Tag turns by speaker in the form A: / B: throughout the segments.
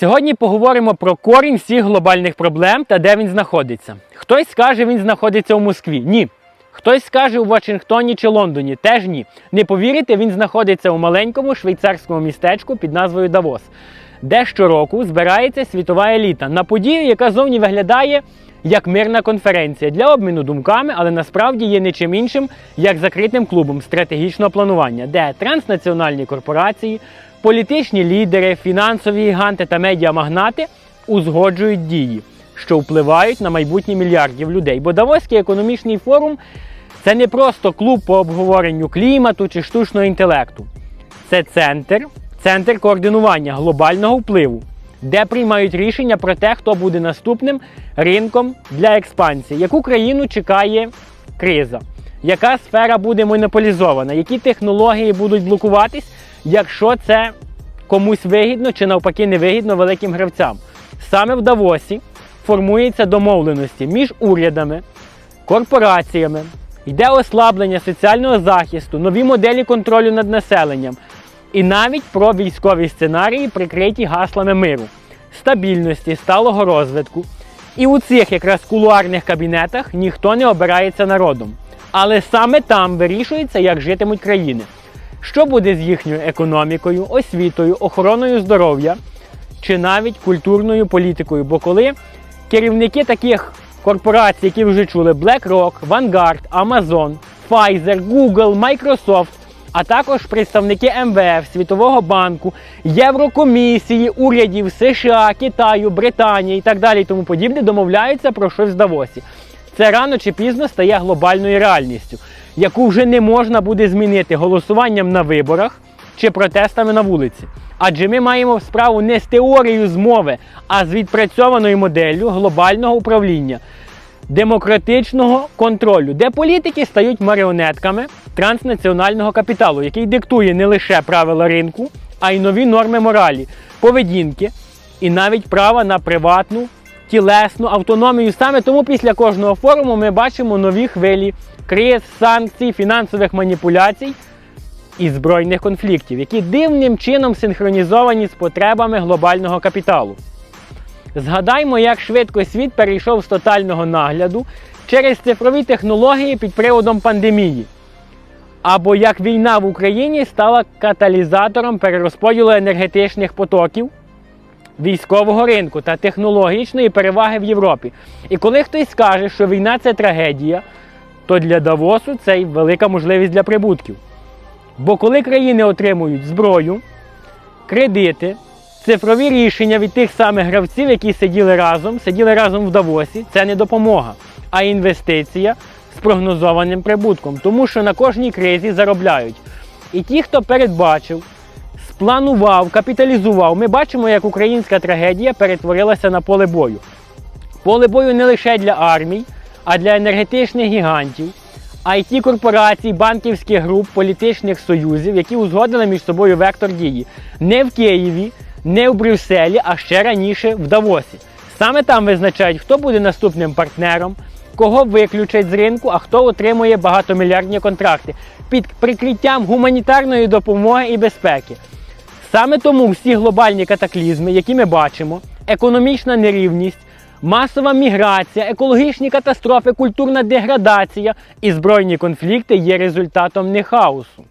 A: Сьогодні поговоримо про корінь всіх глобальних проблем та де він знаходиться. Хтось скаже, він знаходиться у Москві. Ні. Хтось скаже у Вашингтоні чи Лондоні. Теж ні. Не повірите, він знаходиться у маленькому швейцарському містечку під назвою Давос, де щороку збирається світова еліта на подію, яка зовні виглядає як мирна конференція для обміну думками, але насправді є нічим іншим, як закритим клубом стратегічного планування, де транснаціональні корпорації, політичні лідери, фінансові гіганти та медіамагнати узгоджують дії, що впливають на майбутнє мільярдів людей. Бо Давоський економічний форум це не просто клуб по обговоренню клімату чи штучного інтелекту. Це центр, центр координування глобального впливу, де приймають рішення про те, хто буде наступним ринком для експансії, яку країну чекає криза, яка сфера буде монополізована, які технології будуть блокуватись, якщо це комусь вигідно чи навпаки невигідно великим гравцям. Саме в Давосі формуються домовленості між урядами, корпораціями, йде ослаблення соціального захисту, нові моделі контролю над населенням і навіть про військові сценарії, прикриті гаслами миру, стабільності, сталого розвитку. І у цих якраз кулуарних кабінетах ніхто не обирається народом. Але саме там вирішується, як житимуть країни. Що буде з їхньою економікою, освітою, охороною здоров'я чи навіть культурною політикою. Бо коли керівники таких корпорацій, які вже чули, BlackRock, Vanguard, Amazon, Pfizer, Google, Microsoft, а також представники МВФ, Світового банку, Єврокомісії, урядів США, Китаю, Британії і так далі і тому подібне домовляються про щось в Давосі. Це рано чи пізно стає глобальною реальністю, яку вже не можна буде змінити голосуванням на виборах чи протестами на вулиці. Адже ми маємо справу не з теорією змови, а з відпрацьованою моделлю глобального управління, демократичного контролю, де політики стають маріонетками транснаціонального капіталу, який диктує не лише правила ринку, а й нові норми моралі, поведінки і навіть права на приватну тілесну автономію. Саме тому після кожного форуму ми бачимо нові хвилі криз, санкцій, фінансових маніпуляцій і збройних конфліктів, які дивним чином синхронізовані з потребами глобального капіталу. Згадаймо, як швидко світ перейшов з тотального нагляду через цифрові технології під приводом пандемії. Або як війна в Україні стала каталізатором перерозподілу енергетичних потоків, військового ринку та технологічної переваги в Європі. І коли хтось скаже, що війна це трагедія, то для Давосу це й велика можливість для прибутків. Бо коли країни отримують зброю, кредити, цифрові рішення від тих самих гравців, які сиділи разом, сиділи разом в Давосі, це не допомога, а інвестиція прогнозованим прибутком. Тому що на кожній кризі заробляють. І ті, хто передбачив, спланував, капіталізував, ми бачимо, як українська трагедія перетворилася на поле бою. Поле бою не лише для армій, а для енергетичних гігантів, it корпорацій, банківських груп, політичних союзів, які узгодили між собою вектор дії не в Києві, не в Брюсселі, а ще раніше в Давосі. Саме там визначають, хто буде наступним партнером, кого виключать з ринку, а хто отримує багатомільярдні контракти під прикриттям гуманітарної допомоги і безпеки. Саме тому всі глобальні катаклізми, які ми бачимо, економічна нерівність, масова міграція, екологічні катастрофи, культурна деградація і збройні конфлікти є результатом не хаосу,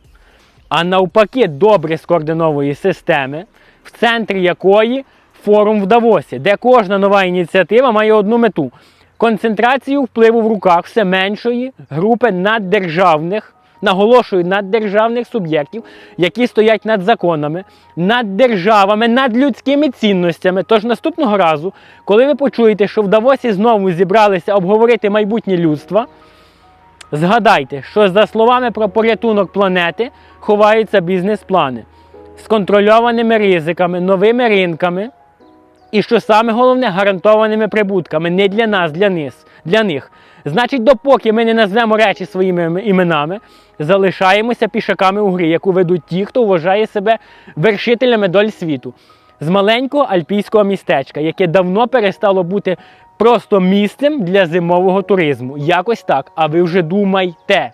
A: а навпаки добре скоординованої системи, в центрі якої форум в Давосі, де кожна нова ініціатива має одну мету концентрацію впливу в руках все меншої групи наддержавних, наголошую, наддержавних суб'єктів, які стоять над законами, над державами, над людськими цінностями. Тож наступного разу, коли ви почуєте, що в Давосі знову зібралися обговорити майбутнє людства, згадайте, що за словами про порятунок планети ховаються бізнес-плани з контрольованими ризиками, новими ринками. І що саме головне, гарантованими прибутками не для нас, для них. Для них. Значить, допоки ми не назвемо речі своїми іменами, залишаємося пішаками у грі, яку ведуть ті, хто вважає себе вершителями доль світу. З маленького альпійського містечка, яке давно перестало бути просто місцем для зимового туризму. Якось так. А ви вже думайте.